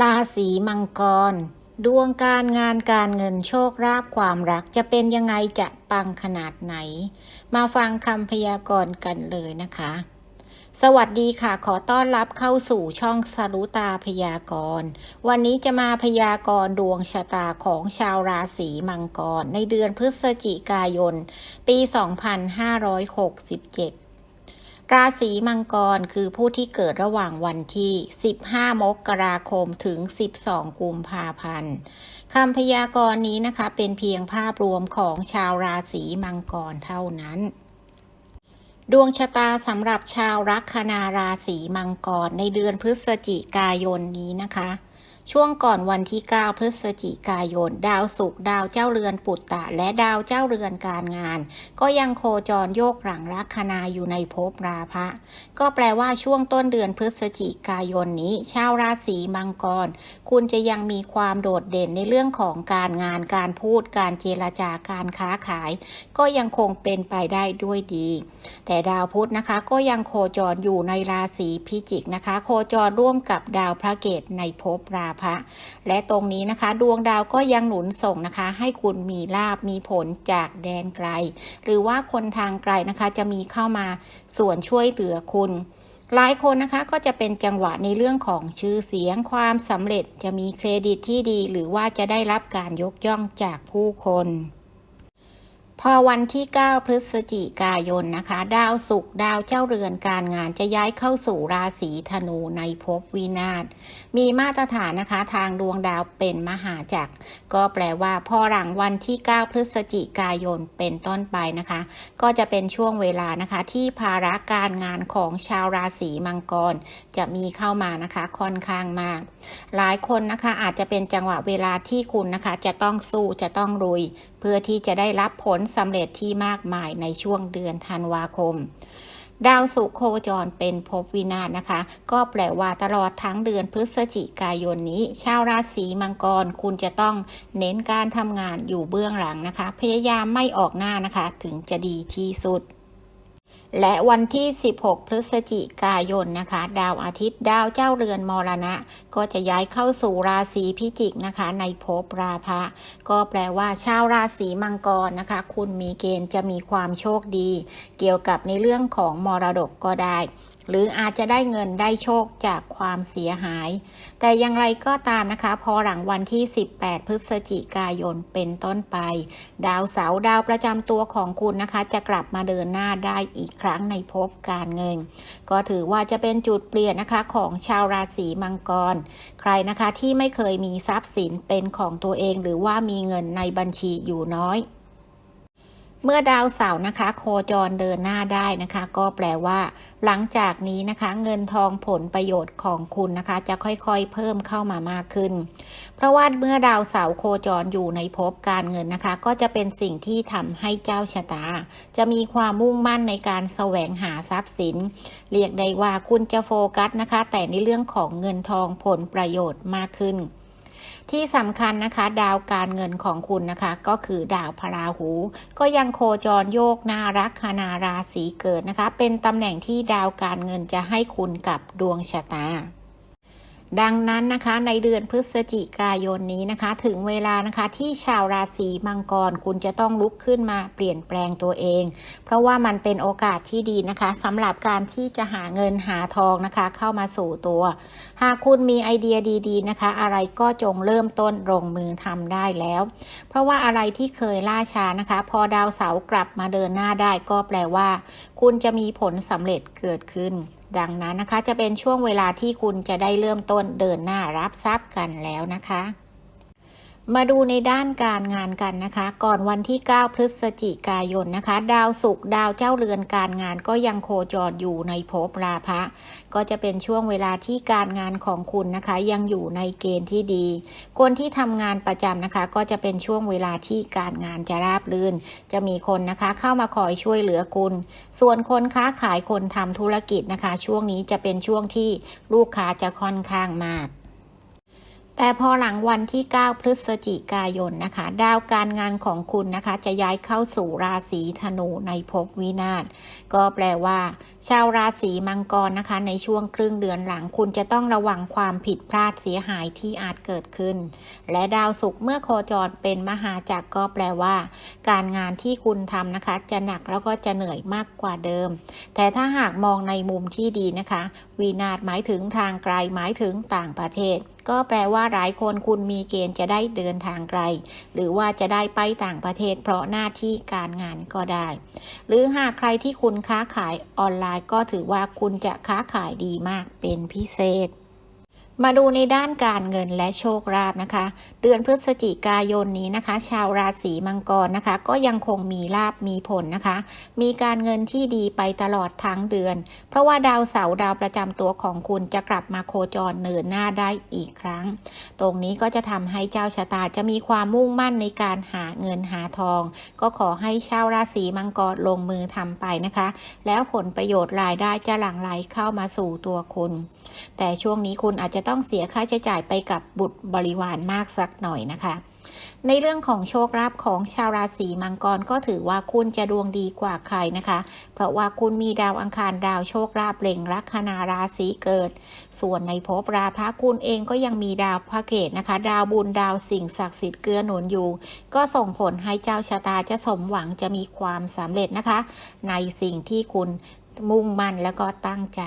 ราศีมังกร ดวงการงานการเงินโชคลาภความรักจะเป็นยังไงจะปังขนาดไหน มาฟังคำพยากรณ์กันเลยนะคะ สวัสดีค่ะ ขอต้อนรับเข้าสู่ช่องสรุตาพยากรณ์ วันนี้จะมาพยากรณ์ดวงชะตาของชาวราศีมังกร ในเดือนพฤศจิกายน ปี 2567 ราศีมังกรคือผู้ที่เกิดระหว่างวันที่ 15 มกราคมถึง 12 กุมภาพันธ์คำพยากรณ์นี้นะคะ เป็นเพียงภาพรวมของชาวราศีมังกรเท่านั้น ดวงชะตาสำหรับชาวลัคนาราศีมังกรในเดือนพฤศจิกายนนี้นะคะ ช่วงก่อนวันที่ 9 พฤศจิกายน ดาวศุกร์ดาวเจ้าเรือนปุตตะ และดาวเจ้าเรือนการงาน ก็ยังโคจรโยกหลังลัคนาอยู่ในภพราพะ ก็แปลว่าช่วงต้นเดือนพฤศจิกายนนี้ ชาวราศีมังกร คุณจะยังมีความโดดเด่นในเรื่องของการงานการพูดการเจรจาการค้าขาย ก็ยังคงเป็นไปได้ด้วยดี แต่ดาวพุธนะคะก็ยังโคจรอยู่ในราศีพิจิกนะคะ โคจรร่วมกับดาวพระเกตในภพราพะ และตรงนี้นะคะ ดวงดาวก็ยังหนุนส่งนะคะ ให้คุณมีลาบมีผลจากแดนไกล หรือว่าคนทางไกลนะคะ จะมีเข้ามาส่วนช่วยเหลือคุณหลายคนนะคะก็จะเป็นจังหวะในเรื่องของชื่อเสียงความสำเร็จจะมีเครดิตที่ดี หรือว่าจะได้รับการยกย่องจากผู้คน พอวันที่ 9 พฤศจิกายนนะคะ ดาวศุกร์ดาวเจ้าเรือนการงานจะย้ายเข้าสู่ราศีธนูในภพวินาศมีมาตรฐานนะคะทางดวงดาวเป็นมหาจักร ก็แปลว่าพอหลังวันที่ 9 พฤศจิกายนเป็นต้นไปนะคะ ก็จะเป็นช่วงเวลานะคะ ที่ภาระการงานของชาวราศีมังกร จะมีเข้ามานะคะค่อนข้างมาก หลายคนนะคะอาจจะเป็นจังหวะเวลาที่คุณนะคะ จะต้องสู้จะต้องรุยเพื่อที่จะได้รับผลสำเร็จที่มากมายในช่วงเดือนธันวาคม ดาวสุโคจรเป็นภพวินาศนะคะ ก็แปลว่าตลอดทั้งเดือนพฤศจิกายนนี้ ชาวราศีมังกรคุณจะต้องเน้นการทำงานอยู่เบื้องหลังนะคะ พยายามไม่ออกหน้านะคะ ถึงจะดีที่สุด และวันที่ 16 พฤศจิกายนนะคะ ดาวอาทิตย์ดาวเจ้าเรือนมรณะ ก็จะย้ายเข้าสู่ราศีพิจิกนะคะ ในภพราพะก็แปลว่าชาวราศีมังกรนะคะ คุณมีเกณฑ์จะมีความโชคดี เกี่ยวกับในเรื่องของมรดกก็ได้ หรืออาจจะได้เงินได้โชคจากความเสียหาย แต่อย่างไรก็ตามนะคะ พอหลังวันที่ 18 พฤศจิกายนเป็นต้นไป ดาวเสาร์ดาวประจำตัวของคุณนะคะ จะกลับมาเดินหน้าได้อีกครั้งในภพการเงิน ก็ถือว่าจะเป็นจุดเปลี่ยนนะคะของชาวราศีมังกร ใครนะคะที่ไม่เคยมีทรัพย์สินเป็นของตัวเองหรือว่ามีเงินในบัญชีอยู่น้อย เมื่อดาวเสาร์นะคะ โคจรเดินหน้าได้นะคะ ก็แปลว่า หลังจากนี้นะคะ เงินทองผลประโยชน์ของคุณนะคะ จะค่อยๆเพิ่มเข้ามามากขึ้น เพราะว่าเมื่อดาวเสาร์โคจรอยู่ในภพการเงินนะคะ ก็จะเป็นสิ่งที่ทำให้เจ้าชะตา จะมีความมุ่งมั่นในการแสวงหาทรัพย์สิน เรียกได้ว่าคุณจะโฟกัสนะคะ แต่ในเรื่องของเงินทองผลประโยชน์มากขึ้น ที่สำคัญนะคะ ดาวการเงินของคุณนะคะ ก็คือดาวพราหู ก็ยังโคจรโยกนารักคนาราศีเกิดนะคะ เป็นตำแหน่งที่ดาวการเงินจะให้คุณกับดวงชะตา ดังนั้นนะคะในเดือนพฤศจิกายนนี้นะคะ ถึงเวลานะคะที่ชาวราศีมังกรคุณจะต้องลุกขึ้นมาเปลี่ยนแปลงตัวเอง เพราะว่ามันเป็นโอกาสที่ดีนะคะสำหรับการที่จะหาเงินหาทองนะคะ เข้ามาสู่ตัว หากคุณมีไอเดียดี ๆนะคะ อะไรก็จงเริ่มต้นลงมือทำได้แล้ว เพราะว่าอะไรที่เคยล่าช้านะคะ พอดาวเสาร์กลับมาเดินหน้าได้ก็แปลว่า คุณจะมีผลสำเร็จเกิดขึ้น ดังนั้นนะคะจะเป็นช่วงเวลาที่คุณจะได้เริ่มต้นเดินหน้ารับทรัพย์กันแล้วนะคะ มาดูในด้านการงานกันนะคะ ก่อนวันที่ 9 พฤศจิกายนนะคะ ดาวศุกร์ดาวเจ้าเรือนการงานก็ยังโคจรอยู่ในภพราพะ ก็จะเป็นช่วงเวลาที่การงานของคุณนะคะ ยังอยู่ในเกณฑ์ที่ดี คนที่ทำงานประจำนะคะ ก็จะเป็นช่วงเวลาที่การงานจะราบรื่น จะมีคนนะคะเข้ามาคอยช่วยเหลือคุณ ส่วนคนค้าขายคนทำธุรกิจนะคะ ช่วงนี้จะเป็นช่วงที่ลูกค้าจะค่อนข้างมาก แต่พอหลังวันที่ 9 พฤศจิกายนนะคะ ดาวการงานของคุณนะคะ จะย้ายเข้าสู่ราศีธนูในภพวินาศก็แปลว่า ชาวราศีมังกรนะคะ ในช่วงครึ่งเดือนหลังคุณจะต้องระวังความผิดพลาดเสียหายที่อาจเกิดขึ้น และดาวศุกร์เมื่อโคจรเป็นมหาจักรก็แปลว่า การงานที่คุณทำนะคะ จะหนักแล้วก็จะเหนื่อยมากกว่าเดิม แต่ถ้าหากมองในมุมที่ดีนะคะ วินาศหมายถึงทางไกลหมายถึงต่างประเทศ ก็แปลว่าหลายคนคุณมีเกณฑ์จะได้เดินทางไกล หรือว่าจะได้ไปต่างประเทศ เพราะหน้าที่การงานก็ได้ หรือหากใครที่คุณค้าขายออนไลน์ก็ถือว่าคุณจะค้าขายดีมากเป็นพิเศษ มาดูในด้านการเงินและโชคลาภนะคะ เดือนพฤศจิกายนนี้นะคะ ชาวราศีมังกรนะคะ ก็ยังคงมีลาบมีผลนะคะ มีการเงินที่ดีไปตลอดทั้งเดือน เพราะว่าดาวเสาร์ดาวประจำตัวของคุณจะกลับมาโคจรเนินหน้าได้อีกครั้ง ตรงนี้ก็จะทำให้เจ้าชะตาจะมีความมุ่งมั่นในการหาเงินหาทอง ก็ขอให้ชาวราศีมังกรลงมือทำไปนะคะ แล้วผลประโยชน์รายได้จะหลั่งไหลเข้ามาสู่ตัวคุณ แต่ช่วงนี้คุณอาจจะต้องเสียค่าใช้จ่ายไปกับบุตรบริวารมากสักหน่อยนะคะ ในเรื่องของโชคลาภของชาวราศีมังกรก็ถือว่าคุณจะดวงดีกว่าใครนะคะ เพราะว่าคุณมีดาวอังคารดาวโชคลาภเล็งลัคนาราศีเกิด ส่วนในภพราพะคุณเองก็ยังมีดาวพระเกตนะคะ ดาวบุญดาวสิ่งศักดิ์สิทธิ์เกื้อหนุนอยู่ ก็ส่งผลให้เจ้าชะตาจะสมหวังจะมีความสำเร็จนะคะ ในสิ่งที่คุณมุ่งมั่นแล้วก็ตั้งใจ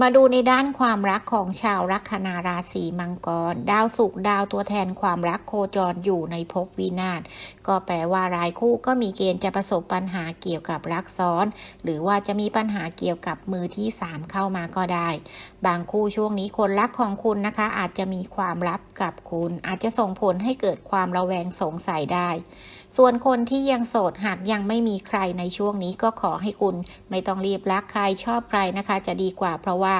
มาดูในด้านความรักของชาวลัคนาราศีมังกร ดาวศุกร์ดาวตัวแทนความรักโคจรอยู่ในภพวินาศก็แปลว่ารายคู่ก็มีเกณฑ์จะประสบปัญหาเกี่ยวกับรักซ้อน หรือว่าจะมีปัญหาเกี่ยวกับมือที่ 3 เข้ามาก็ได้ บางคู่ช่วงนี้คนรักของคุณนะคะ อาจจะมีความลับกับคุณ อาจจะส่งผลให้เกิดความระแวงสงสัยได้ ส่วนคนที่ยังโสดหากยังไม่มีใครในช่วงนี้ก็ขอให้คุณไม่ต้องรีบรักใครชอบใครนะคะ จะดีกว่าเพราะว่า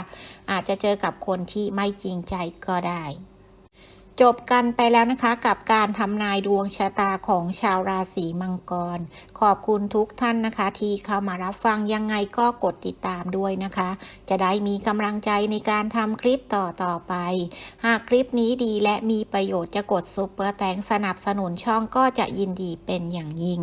อาจจะเจอกับคนที่ไม่จริงใจก็ได้ จบกันไปแล้วนะคะกับการทำนายดวงชะตาของชาวราศีมังกร ขอบคุณทุกท่านนะคะ ที่เข้ามารับฟังยังไงก็กดติดตามด้วยนะคะ จะได้มีกำลังใจในการทำคลิปต่อต่อไป หากคลิปนี้ดีและมีประโยชน์จะกดซุปเปอร์แตงสนับสนุนช่องก็จะยินดีเป็นอย่างยิ่ง